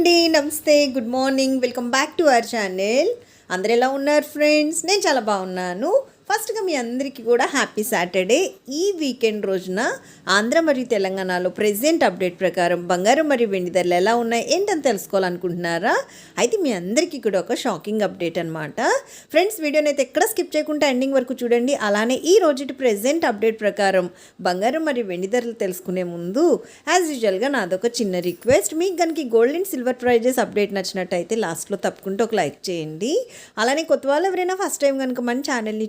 అండి నమస్తే good morning. Welcome back to our channel. అందరు ఎలా ఉన్నారు ఫ్రెండ్స్? నేను చాలా బాగున్నాను. ఫస్ట్గా మీ అందరికీ కూడా హ్యాపీ సాటర్డే. ఈ వీకెండ్ రోజున ఆంధ్ర మరియు తెలంగాణలో ప్రెసెంట్ అప్డేట్ ప్రకారం బంగారం మరియు వెండి ధరలు ఎలా ఉన్నాయి ఏంటని తెలుసుకోవాలనుకుంటున్నారా? అయితే మీ అందరికీ కూడా ఒక షాకింగ్ అప్డేట్ అనమాట ఫ్రెండ్స్ వీడియోని అయితే ఎక్కడ స్కిప్ చేయకుండా ఎండింగ్ వరకు చూడండి. అలానే ఈ రోజుటి ప్రెసెంట్ అప్డేట్ ప్రకారం బంగారం మరియు వెండి ధరలు తెలుసుకునే ముందు యాజ్ యూజువల్గా నాదొక చిన్న రిక్వెస్ట్. మీకు కనుక gold and silver prices update నచ్చినట్టయితే లాస్ట్లో తప్పకుండా ఒక లైక్ చేయండి. అలానే కొత్త వాళ్ళు ఎవరైనా ఫస్ట్ టైం కనుక మన ఛానల్ని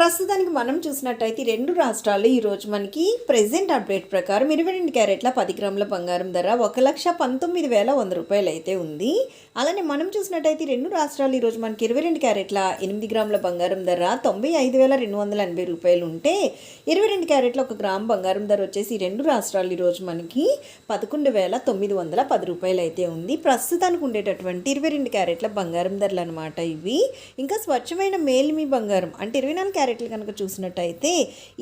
ప్రస్తుతానికి మనం చూసినట్టయితే రెండు రాష్ట్రాలు ఈరోజు మనకి ప్రెసెంట్ అప్డేట్ ప్రకారం ఇరవై రెండు క్యారెట్ల పది గ్రాముల బంగారం ధర ఒక లక్ష పంతొమ్మిది వేల వంద రూపాయలు అయితే ఉంది. అలానే మనం చూసినట్టయితే రెండు రాష్ట్రాలు ఈరోజు మనకి ఇరవై రెండు క్యారెట్ల ఎనిమిది గ్రాముల బంగారం ధర తొంభై ఐదు వేల రెండు వందల ఎనభై రూపాయలు ఉంటే ఇరవై రెండు క్యారెట్ల ఒక గ్రామ్ బంగారం ధర వచ్చేసి రెండు రాష్ట్రాలు ఈరోజు మనకి పదకొండు వేల తొమ్మిది వందల పది రూపాయలు అయితే ఉంది. ప్రస్తుతానికి ఉండేటటువంటి ఇరవై రెండు క్యారెట్ల బంగారం ధరలు అనమాట ఇవి. ఇంకా స్వచ్ఛమైన మేలిమి బంగారం అంటే ఇరవై నాలుగు క్యారెట్ క్యారెట్లు కనుక చూసినట్టయితే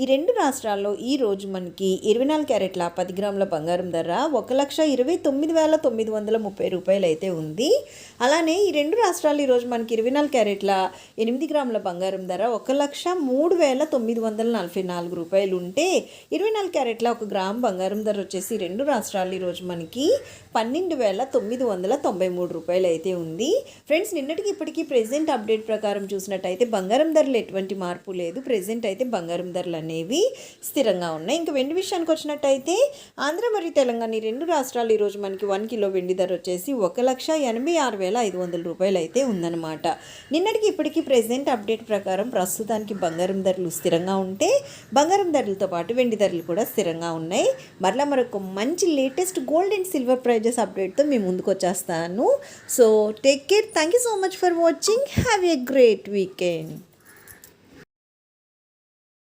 ఈ రెండు రాష్ట్రాల్లో ఈ రోజు మనకి ఇరవై నాలుగు క్యారెట్ల పది గ్రాముల బంగారం ధర ఒక లక్ష ఇరవై తొమ్మిది వేల తొమ్మిది వందల ముప్పై రూపాయలు అయితే ఉంది. అలానే ఈ రెండు రాష్ట్రాలు ఈరోజు మనకి ఇరవై నాలుగు క్యారెట్ల ఎనిమిది గ్రాముల బంగారం ధర ఒక లక్ష మూడు వేల తొమ్మిది వందల నలభై నాలుగు రూపాయలు ఉంటే ఇరవై నాలుగు క్యారెట్ల ఒక గ్రామ్ బంగారం ధర వచ్చేసి రెండు రాష్ట్రాలు ఈరోజు మనకి పన్నెండు వేల తొమ్మిది వందల తొంభై మూడు రూపాయలు అయితే ఉంది. ఫ్రెండ్స్ నిన్నటికి ఇప్పటికీ ప్రెసెంట్ అప్డేట్ ప్రకారం చూసినట్టయితే బంగారం ధరలు ఎటువంటి మార్పు లేదు. ప్రజెంట్ అయితే బంగారం ధరలు అనేవి స్థిరంగా ఉన్నాయి. ఇంకా వెండి విషయానికి వచ్చినట్టయితే ఆంధ్ర మరియు తెలంగాణ ఈ రెండు రాష్ట్రాలు ఈరోజు మనకి వన్ కిలో వెండి ధర వచ్చేసి ఒక లక్ష ఎనభై ఆరు వేల ఐదు వందల రూపాయలు అయితే ఉందన్నమాట. నిన్నటికి ఇప్పటికీ ప్రజెంట్ అప్డేట్ ప్రకారం ప్రస్తుతానికి బంగారం ధరలు స్థిరంగా ఉంటే బంగారం ధరలతో పాటు వెండి ధరలు కూడా స్థిరంగా ఉన్నాయి. మరలా మరొక మంచి latest gold and silver prices అప్డేట్తో మేము ముందుకు వచ్చేస్తాను. So take care. Thank you so much for watching. Have a great weekend.